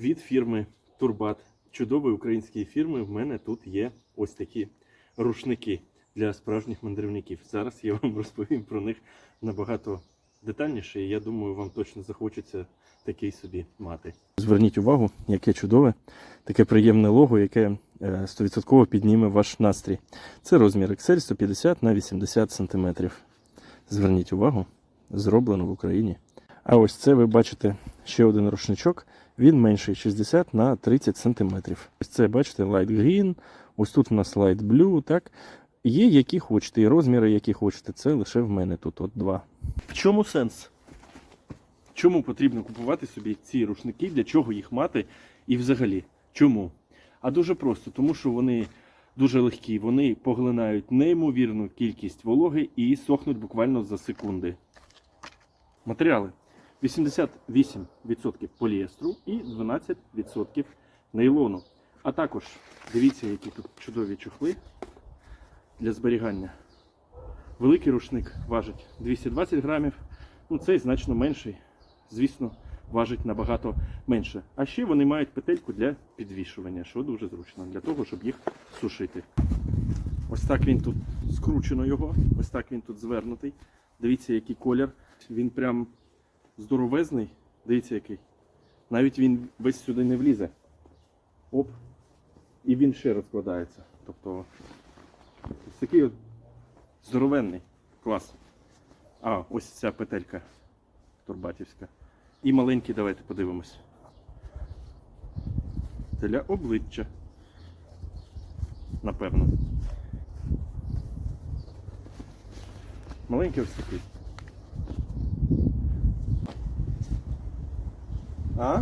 від фірми Турбат. Чудової української фірми. В мене тут є ось такі рушники для справжніх мандрівників. Зараз я вам розповім про них набагато детальніше, і я думаю, вам точно захочеться такий собі мати. Зверніть увагу, яке чудове, таке приємне лого, яке е, 100% підніме ваш настрій. Це розмір XL 150 на 80 см. Зверніть увагу, зроблено в Україні. А ось це ви бачите ще один рушничок. Він менший 60 на 30 см. Ось це бачите light green, ось тут у нас light blue, так? Є які хочете, і розміри, які хочете. Це лише в мене тут от два. В чому сенс? Чому потрібно купувати собі ці рушники, для чого їх мати і взагалі? Чому? А дуже просто, тому що вони дуже легкі, вони поглинають неймовірну кількість вологи і сохнуть буквально за секунди. Матеріали 88% поліестру і 12% нейлону. А також дивіться, які тут чудові чохли для зберігання. Великий рушник важить 220 грамів, ну цей значно менший, звісно, важить набагато менше. А ще вони мають петельку для підвішування, що дуже зручно, для того, щоб їх сушити. Ось так він тут скручено його, ось так він тут звернутий. Дивіться, який колір. Він прям здоровезний. Дивіться, який. Навіть він весь сюди не влізе. Оп. І він ще розкладається. Тобто ось такий от здоровенний. Клас. А, ось ця петелька турбатівська. І маленький, давайте подивимось. Для обличчя. Напевно. Маленький ось такий. А?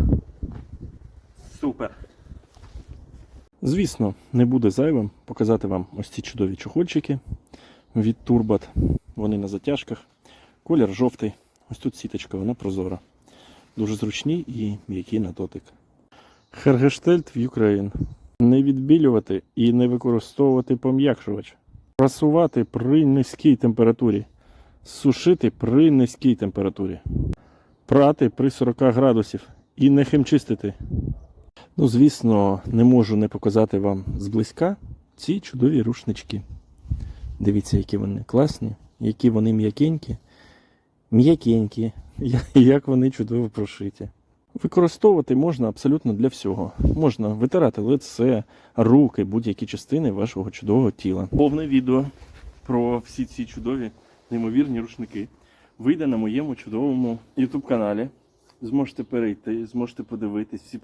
Супер. Звісно, не буде зайвим показати вам ось ці чудові чохольчики від Turbat. Вони на затяжках. Колір жовтий. Ось тут сіточка, вона прозора. Дуже зручні і м'які на дотик. Хергештельт в Україн. Не відбілювати і не використовувати пом'якшувач. Прасувати при низькій температурі. Сушити при низькій температурі. Прати при 40 градусів. І не химчистити. Ну, звісно, не можу не показати вам зблизька ці чудові рушнички. Дивіться, які вони класні, які вони м'якенькі, м'якенькі, як вони чудово прошиті. Використовувати можна абсолютно для всього. Можна витирати лице, руки, будь-які частини вашого чудового тіла. Повне відео про всі ці чудові неймовірні рушники вийде на моєму чудовому YouTube каналі. Зможете перейти, зможете подивитись всі